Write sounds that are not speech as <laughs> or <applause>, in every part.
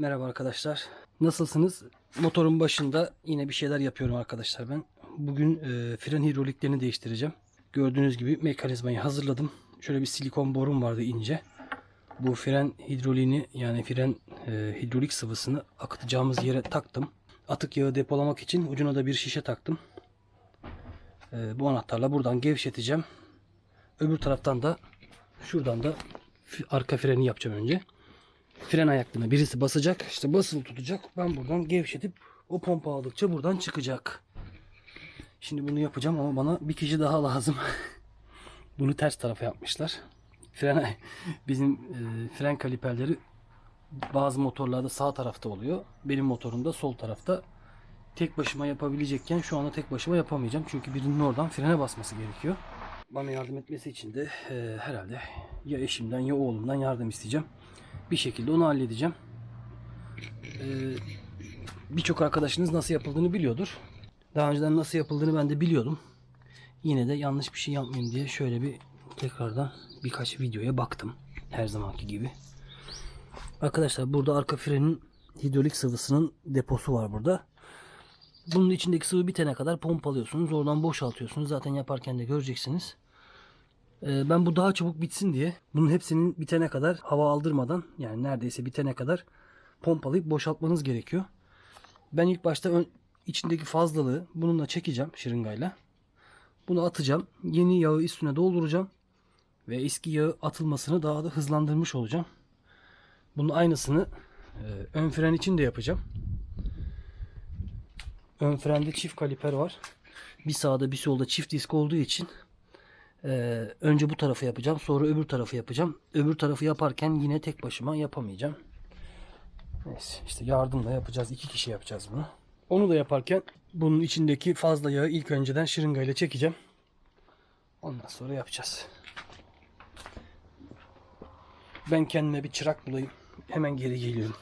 Merhaba arkadaşlar. Nasılsınız? Motorun başında yine bir şeyler yapıyorum arkadaşlar ben. Bugün e, fren hidroliklerini değiştireceğim. Gördüğünüz gibi mekanizmayı hazırladım. Şöyle bir silikon borum vardı ince. Bu fren hidroliğini yani fren e, hidrolik sıvısını akıtacağımız yere taktım. Atık yağı depolamak için ucuna da bir şişe taktım. E, bu anahtarla buradan gevşeteceğim. Öbür taraftan da şuradan da arka freni yapacağım önce fren ayaklarına birisi basacak. işte basılı tutacak. Ben buradan gevşetip o pompa aldıkça buradan çıkacak. Şimdi bunu yapacağım ama bana bir kişi daha lazım. <laughs> bunu ters tarafa yapmışlar. Fren <laughs> bizim e, fren kaliperleri bazı motorlarda sağ tarafta oluyor. Benim motorumda sol tarafta. Tek başıma yapabilecekken şu anda tek başıma yapamayacağım. Çünkü birinin oradan frene basması gerekiyor. Bana yardım etmesi için de e, herhalde ya eşimden ya oğlumdan yardım isteyeceğim bir şekilde onu halledeceğim. Ee, Birçok arkadaşınız nasıl yapıldığını biliyordur. Daha önceden nasıl yapıldığını ben de biliyordum. Yine de yanlış bir şey yapmayayım diye şöyle bir tekrardan birkaç videoya baktım. Her zamanki gibi. Arkadaşlar burada arka frenin hidrolik sıvısının deposu var burada. Bunun içindeki sıvı bitene kadar pompalıyorsunuz. Oradan boşaltıyorsunuz. Zaten yaparken de göreceksiniz. Ee, Ben bu daha çabuk bitsin diye bunun hepsinin bitene kadar hava aldırmadan yani neredeyse bitene kadar pompalayıp boşaltmanız gerekiyor. Ben ilk başta ön, içindeki fazlalığı bununla çekeceğim şırıngayla. Bunu atacağım. Yeni yağı üstüne dolduracağım. Ve eski yağı atılmasını daha da hızlandırmış olacağım. Bunun aynısını e, ön fren için de yapacağım. Ön frende çift kaliper var. Bir sağda bir solda çift disk olduğu için ee, önce bu tarafı yapacağım. Sonra öbür tarafı yapacağım. Öbür tarafı yaparken yine tek başıma yapamayacağım. Neyse işte yardımla yapacağız. İki kişi yapacağız bunu. Onu da yaparken bunun içindeki fazla yağı ilk önceden şırıngayla çekeceğim. Ondan sonra yapacağız. Ben kendime bir çırak bulayım. Hemen geri geliyorum.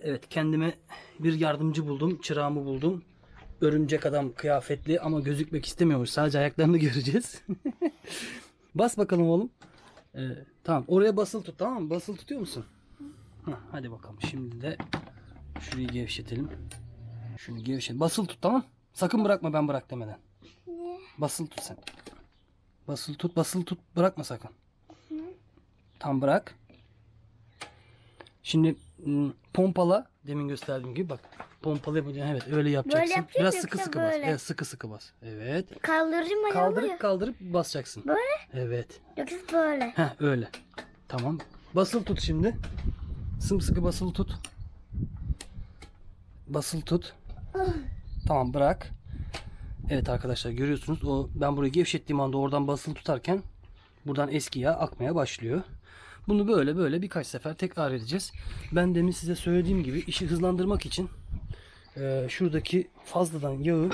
Evet kendime bir yardımcı buldum. Çırağımı buldum. Örümcek adam kıyafetli ama gözükmek istemiyormuş. Sadece ayaklarını <laughs> göreceğiz. Bas bakalım oğlum. Ee, tamam oraya basılı tut tamam mı? Basılı tutuyor musun? Hah, hadi bakalım. Şimdi de şurayı gevşetelim. Şunu gevşet. Basılı tut tamam. Sakın bırakma ben bırak demeden. Basılı tut sen. Basılı tut basılı tut. Bırakma sakın. Tam bırak. Şimdi ım, pompala demin gösterdiğim gibi bak pompalı yapacaksın evet öyle yapacaksın. yapacağız Biraz yoksa sıkı sıkı bas. böyle? Evet sıkı sıkı bas. Evet. Kaldıracağım ayağımı. Kaldırıp kaldırıp basacaksın. Böyle Evet. yoksa böyle. Heh öyle. Tamam. Basılı tut şimdi. Sımsıkı basılı tut. Basılı tut. Tamam bırak. Evet arkadaşlar görüyorsunuz o ben burayı gevşettiğim anda oradan basılı tutarken buradan eski yağ akmaya başlıyor. Bunu böyle böyle birkaç sefer tekrar edeceğiz. Ben demin size söylediğim gibi işi hızlandırmak için eee, şuradaki fazladan yağı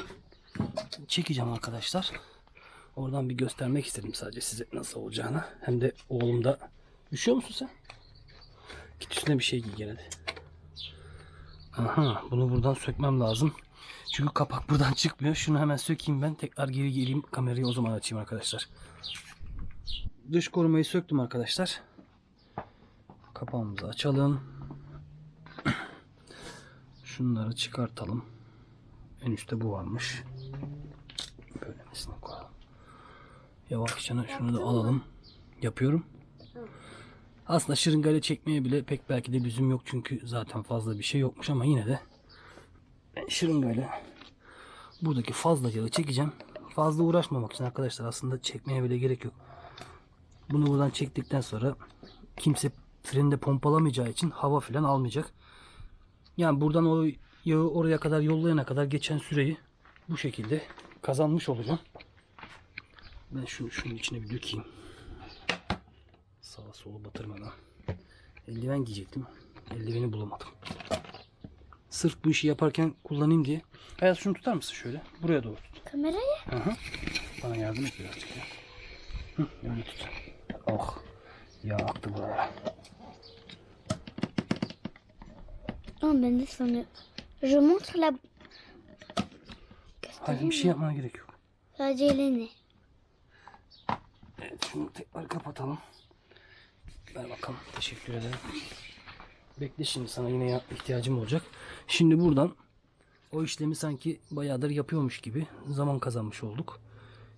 çekeceğim arkadaşlar. Oradan bir göstermek istedim sadece size nasıl olacağını. Hem de oğlum da üşüyor musun sen? Git üstüne bir şey giy gene de. Aha bunu buradan sökmem lazım. Çünkü kapak buradan çıkmıyor. Şunu hemen sökeyim ben. Tekrar geri geleyim. Kamerayı o zaman açayım arkadaşlar. Dış korumayı söktüm arkadaşlar. Kapağımızı açalım. Şunları çıkartalım. En üstte bu varmış. Böylemesine koyalım. Yavaşça şunu da alalım. Yapıyorum. Aslında şırıngayla çekmeye bile pek belki de lüzum yok çünkü zaten fazla bir şey yokmuş ama yine de ben şırıngayla buradaki fazla yağı çekeceğim. Fazla uğraşmamak için arkadaşlar aslında çekmeye bile gerek yok. Bunu buradan çektikten sonra kimse frende pompalamayacağı için hava falan almayacak. Yani buradan o yağı oraya kadar yollayana kadar geçen süreyi bu şekilde kazanmış olacağım. Ben şunu şunun içine bir dökeyim. Sağa sola batırmadan. Eldiven giyecektim. Eldiveni bulamadım. Sırf bu işi yaparken kullanayım diye. Hayat şunu tutar mısın şöyle? Buraya doğru tut. Kamerayı? Hı hı. Bana yardım et birazcık ya. Hı, öyle tut. Oh. Yağ aktı buralara. Ama ben de sanıyorum. Je montre la... Hayır bir şey yapmana gerek yok. Sadece elini. Evet şunu tekrar kapatalım. Ver bakalım. Teşekkür ederim. Bekle şimdi sana yine ya- ihtiyacım olacak. Şimdi buradan o işlemi sanki bayağıdır yapıyormuş gibi zaman kazanmış olduk.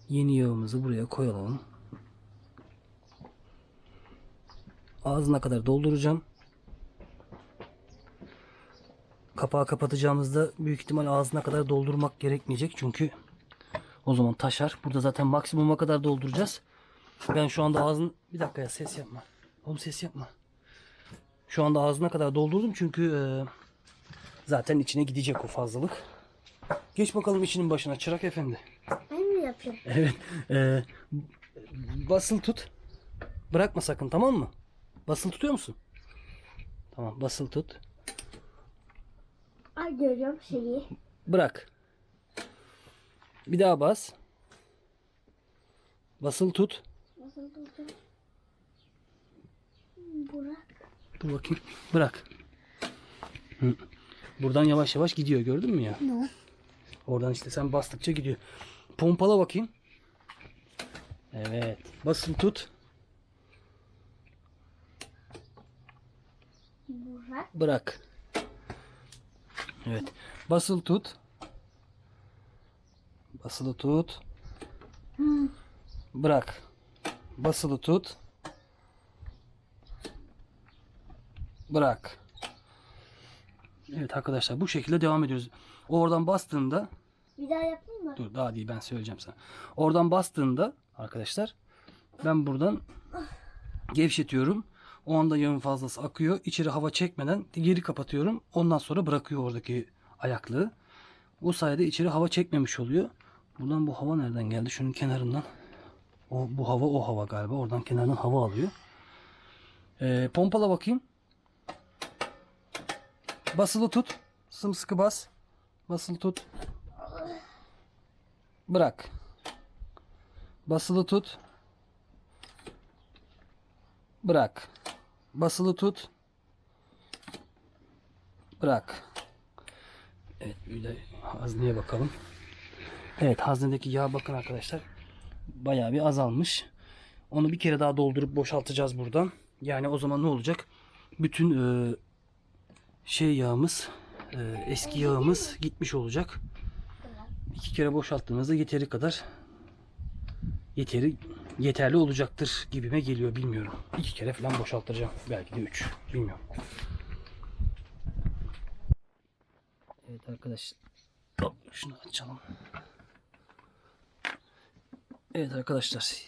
Yeni yağımızı buraya koyalım. Ağzına kadar dolduracağım. Kapağı kapatacağımızda büyük ihtimal ağzına kadar doldurmak gerekmeyecek. Çünkü o zaman taşar. Burada zaten maksimuma kadar dolduracağız. Ben şu anda ağzın... Bir dakika ya ses yapma. Oğlum ses yapma. Şu anda ağzına kadar doldurdum çünkü e, zaten içine gidecek o fazlalık. Geç bakalım içinin başına çırak efendi. Ben mi yapıyorum? Evet. e, basılı tut. Bırakma sakın tamam mı? Basılı tutuyor musun? Tamam basılı tut. Ay görüyorum şeyi. Bırak. Bir daha bas. Basılı tut. Nasıl tutacağım? Burak. Dur bakayım. Bırak. Hı. Buradan yavaş yavaş gidiyor gördün mü ya? Ne? Oradan işte sen bastıkça gidiyor. Pompala bakayım. Evet. Basılı tut. Burak. Bırak. Evet. Basılı tut. Basılı tut. Bırak. Basılı tut. Bırak. Evet arkadaşlar bu şekilde devam ediyoruz. Oradan bastığında Bir daha yapayım mı? Dur daha değil ben söyleyeceğim sana. Oradan bastığında arkadaşlar ben buradan gevşetiyorum. O anda yağın fazlası akıyor. İçeri hava çekmeden geri kapatıyorum. Ondan sonra bırakıyor oradaki ayaklığı. Bu sayede içeri hava çekmemiş oluyor. Buradan bu hava nereden geldi? Şunun kenarından. O, bu hava o hava galiba. Oradan kenardan hava alıyor. Ee, pompala bakayım. Basılı tut. Sımsıkı bas. Basılı tut. Bırak. Basılı tut. Bırak. Basılı tut. Bırak. Evet bir de hazneye bakalım. Evet haznedeki yağ bakın arkadaşlar. Bayağı bir azalmış. Onu bir kere daha doldurup boşaltacağız buradan. Yani o zaman ne olacak? Bütün e, şey yağımız, e, eski yağımız gitmiş olacak. İki kere boşalttığımızda yeteri kadar yeteri yeterli olacaktır gibime geliyor bilmiyorum. İki kere falan boşaltacağım. Belki de üç. Bilmiyorum. Evet arkadaşlar. Şunu açalım. Evet arkadaşlar.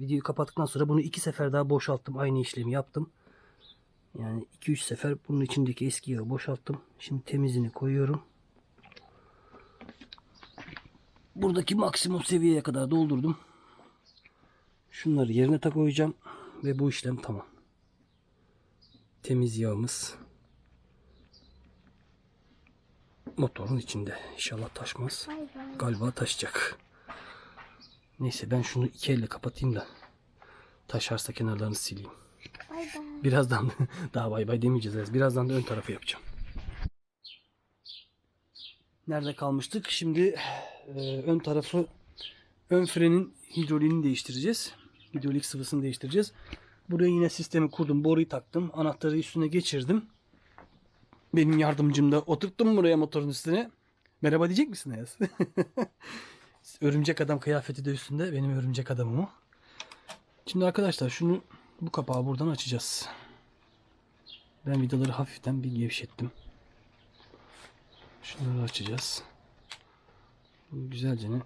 Videoyu kapattıktan sonra bunu iki sefer daha boşalttım. Aynı işlemi yaptım. Yani 2-3 sefer bunun içindeki eski yağı boşalttım. Şimdi temizini koyuyorum. Buradaki maksimum seviyeye kadar doldurdum. Şunları yerine tak koyacağım ve bu işlem tamam. Temiz yağımız motorun içinde. İnşallah taşmaz. Bay bay. Galiba taşacak. Neyse ben şunu iki elle kapatayım da taşarsa kenarlarını sileyim. Bay bay. Birazdan <laughs> daha bay bay demeyeceğiz. Birazdan da ön tarafı yapacağım. Nerede kalmıştık? Şimdi e, ön tarafı ön frenin hidroliğini değiştireceğiz. Hidrolik sıvısını değiştireceğiz. Buraya yine sistemi kurdum. Boruyu taktım. Anahtarı üstüne geçirdim. Benim yardımcım da oturttum buraya motorun üstüne. Merhaba diyecek misin Ayaz? <laughs> örümcek adam kıyafeti de üstünde. Benim örümcek adamım o. Şimdi arkadaşlar şunu bu kapağı buradan açacağız. Ben vidaları hafiften bir gevşettim. Şunları açacağız. Güzelce ne?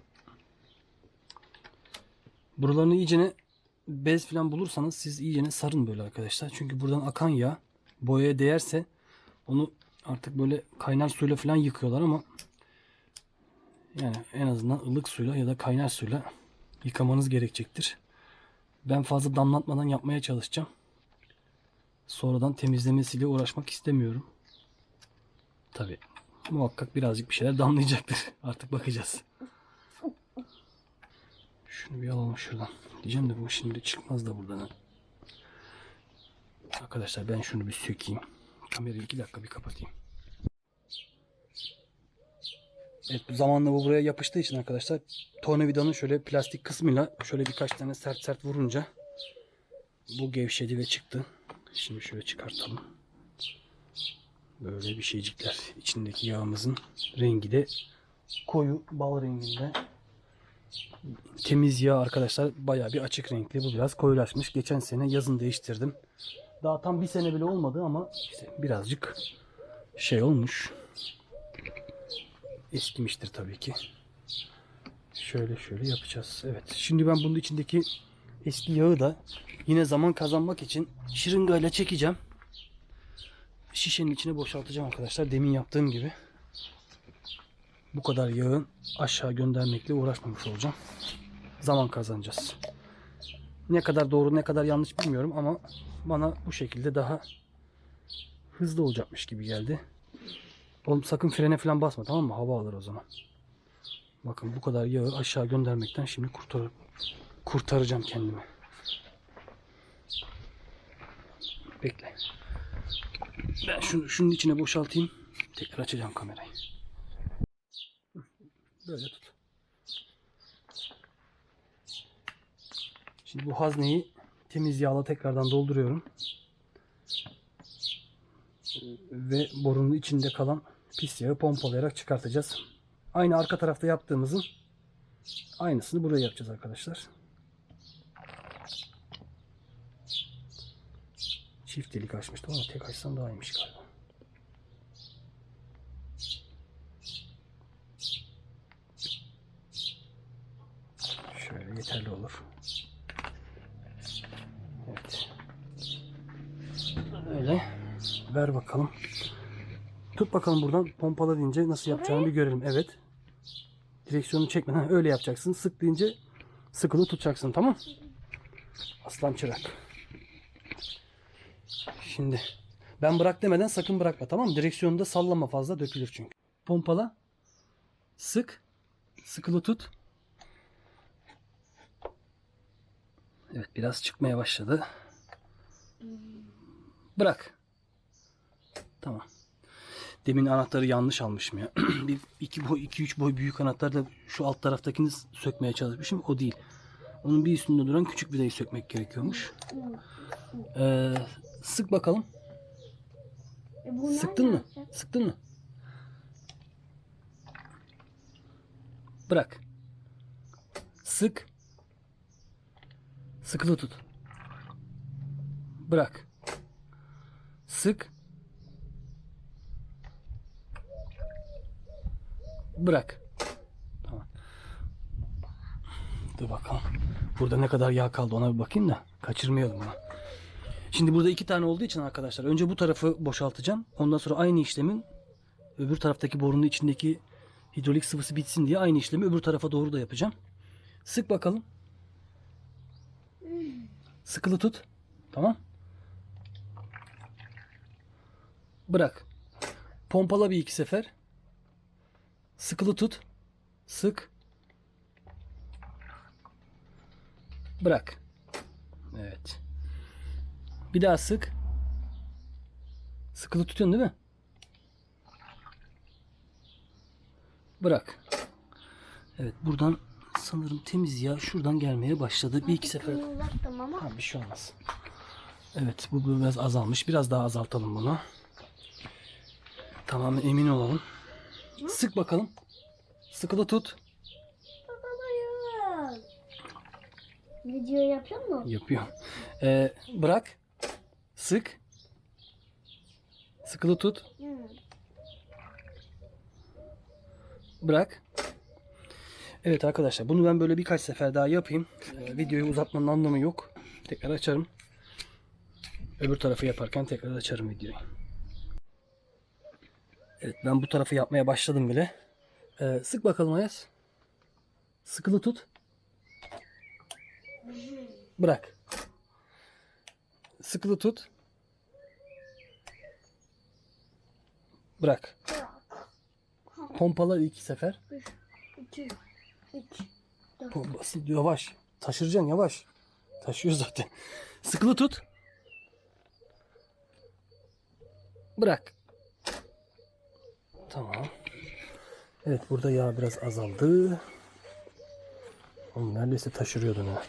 Buralarını iyicene bez falan bulursanız siz iyicene sarın böyle arkadaşlar. Çünkü buradan akan yağ boyaya değerse onu artık böyle kaynar suyla falan yıkıyorlar ama yani en azından ılık suyla ya da kaynar suyla yıkamanız gerekecektir. Ben fazla damlatmadan yapmaya çalışacağım. Sonradan temizlemesiyle uğraşmak istemiyorum. Tabi muhakkak birazcık bir şeyler damlayacaktır. <laughs> Artık bakacağız. Şunu bir alalım şuradan. Diyeceğim de bu şimdi çıkmaz da buradan. Arkadaşlar ben şunu bir sökeyim. Kamerayı iki dakika bir kapatayım. Evet bu zamanla bu buraya yapıştığı için arkadaşlar tornavidanın şöyle plastik kısmıyla şöyle birkaç tane sert sert vurunca bu gevşedi ve çıktı. Şimdi şöyle çıkartalım. Böyle bir şeycikler. İçindeki yağımızın rengi de koyu bal renginde. Temiz yağ arkadaşlar bayağı bir açık renkli. Bu biraz koyulaşmış. Geçen sene yazın değiştirdim. Daha tam bir sene bile olmadı ama işte birazcık şey olmuş. Eskimiştir tabii ki. Şöyle şöyle yapacağız. Evet. Şimdi ben bunun içindeki eski yağı da yine zaman kazanmak için şırıngayla çekeceğim. Şişenin içine boşaltacağım arkadaşlar. Demin yaptığım gibi. Bu kadar yağın aşağı göndermekle uğraşmamış olacağım. Zaman kazanacağız. Ne kadar doğru ne kadar yanlış bilmiyorum ama bana bu şekilde daha hızlı olacakmış gibi geldi. Oğlum sakın frene falan basma tamam mı? Hava alır o zaman. Bakın bu kadar yağı aşağı göndermekten şimdi kurtar kurtaracağım kendimi. Bekle. Ben şunu, şunun içine boşaltayım. Tekrar açacağım kamerayı. Böyle tut. Şimdi bu hazneyi temiz yağla tekrardan dolduruyorum. Ve borunun içinde kalan pis yağı pompalayarak çıkartacağız. Aynı arka tarafta yaptığımızın aynısını buraya yapacağız arkadaşlar. Çift delik açmıştım ama tek açsam daha iyiymiş galiba. Şöyle yeterli olur. Evet. Öyle. Ver bakalım. Bakalım buradan pompala deyince nasıl yapacağını bir görelim. Evet. Direksiyonu çekme. Ha, öyle yapacaksın. Sık deyince sıkılı tutacaksın tamam? Aslan çırak. Şimdi ben bırak demeden sakın bırakma tamam mı? Direksiyonu da sallama fazla dökülür çünkü. Pompala. Sık. Sıkılı tut. Evet biraz çıkmaya başladı. Bırak. Tamam. Demin anahtarı yanlış almışım ya. <clears throat> bir iki boy, iki üç boy büyük anahtar da şu alt taraftakini sökmeye çalışmışım. O değil. Onun bir üstünde duran küçük vidayı sökmek gerekiyormuş. Ee, sık bakalım. E Sıktın mı? yapacak? Sıktın mı? Bırak. Sık. Sıkılı tut. Bırak. Sık. Bırak. Tamam. Dur bakalım. Burada ne kadar yağ kaldı ona bir bakayım da kaçırmayalım bunu. Şimdi burada iki tane olduğu için arkadaşlar önce bu tarafı boşaltacağım. Ondan sonra aynı işlemin öbür taraftaki borunun içindeki hidrolik sıvısı bitsin diye aynı işlemi öbür tarafa doğru da yapacağım. Sık bakalım. Sıkılı tut. Tamam. Bırak. Pompala bir iki sefer. Sıkılı tut. Sık. Bırak. Evet. Bir daha sık. Sıkılı tutuyorsun değil mi? Bırak. Evet buradan sanırım temiz yağ şuradan gelmeye başladı. Bir iki sefer. Ama. Tamam bir şey olmaz. Evet bu biraz azalmış. Biraz daha azaltalım bunu. Tamamen emin olalım. Sık bakalım. Sıkılı tut. Babayım. Video yapıyor mu? Yapıyor. Ee, bırak. Sık. Sıkılı tut. Bırak. Evet arkadaşlar bunu ben böyle birkaç sefer daha yapayım. Ee, videoyu uzatmanın anlamı yok. Tekrar açarım. Öbür tarafı yaparken tekrar açarım videoyu. Evet ben bu tarafı yapmaya başladım bile. Ee, sık bakalım Ayaz. Sıkılı tut. Bırak. Sıkılı tut. Bırak. Pompala iki sefer. Bu Basit yavaş. Taşıracaksın yavaş. Taşıyor zaten. Sıkılı tut. Bırak. Tamam. Evet burada yağ biraz azaldı. Oğlum neredeyse taşırıyordun ha.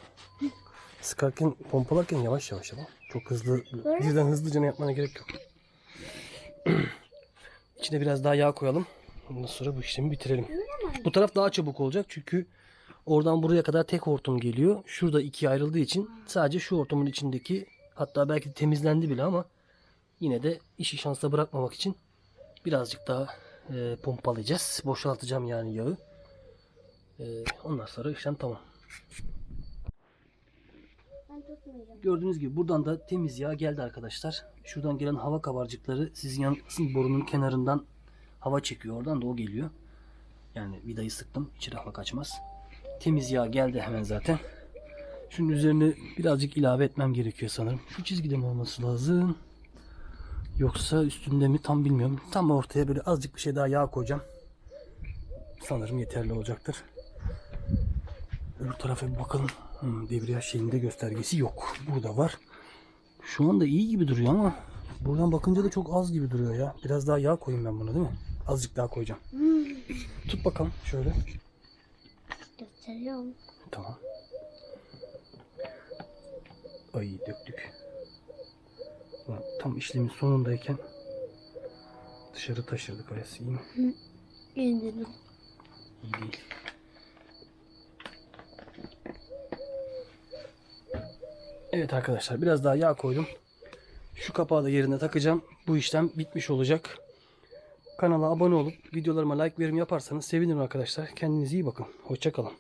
Sıkarken pompalarken yavaş yavaş ama. Çok hızlı birden hızlıca yapmana gerek yok. <clears throat> İçine biraz daha yağ koyalım. Ondan sonra bu işlemi bitirelim. Bu taraf daha çabuk olacak çünkü oradan buraya kadar tek hortum geliyor. Şurada ikiye ayrıldığı için sadece şu hortumun içindeki hatta belki temizlendi bile ama yine de işi şansa bırakmamak için birazcık daha e, pompalayacağız. Boşaltacağım yani yağı. E, ondan sonra işlem tamam. Gördüğünüz gibi buradan da temiz yağ geldi arkadaşlar. Şuradan gelen hava kabarcıkları sizin yan borunun kenarından hava çekiyor. Oradan da o geliyor. Yani vidayı sıktım. İçeri hava kaçmaz. Temiz yağ geldi hemen zaten. Şunun üzerine birazcık ilave etmem gerekiyor sanırım. Şu çizgide mi olması lazım? Yoksa üstünde mi tam bilmiyorum. Tam ortaya böyle azıcık bir şey daha yağ koyacağım. Sanırım yeterli olacaktır. Öbür tarafa bir bakalım. Hmm, debriyaj şeyinde göstergesi yok. Burada var. Şu anda iyi gibi duruyor ama buradan bakınca da çok az gibi duruyor ya. Biraz daha yağ koyayım ben buna değil mi? Azıcık daha koyacağım. Tut bakalım şöyle. Gösteriyorum. Tamam. Ay döktük. Tam işlemin sonundayken dışarı taşırdık Ayası iyi mi? İndirdim. İyi değil. Evet arkadaşlar biraz daha yağ koydum. Şu kapağı da yerine takacağım. Bu işlem bitmiş olacak. Kanala abone olup videolarıma like ve yorum yaparsanız sevinirim arkadaşlar. Kendinize iyi bakın. Hoşçakalın.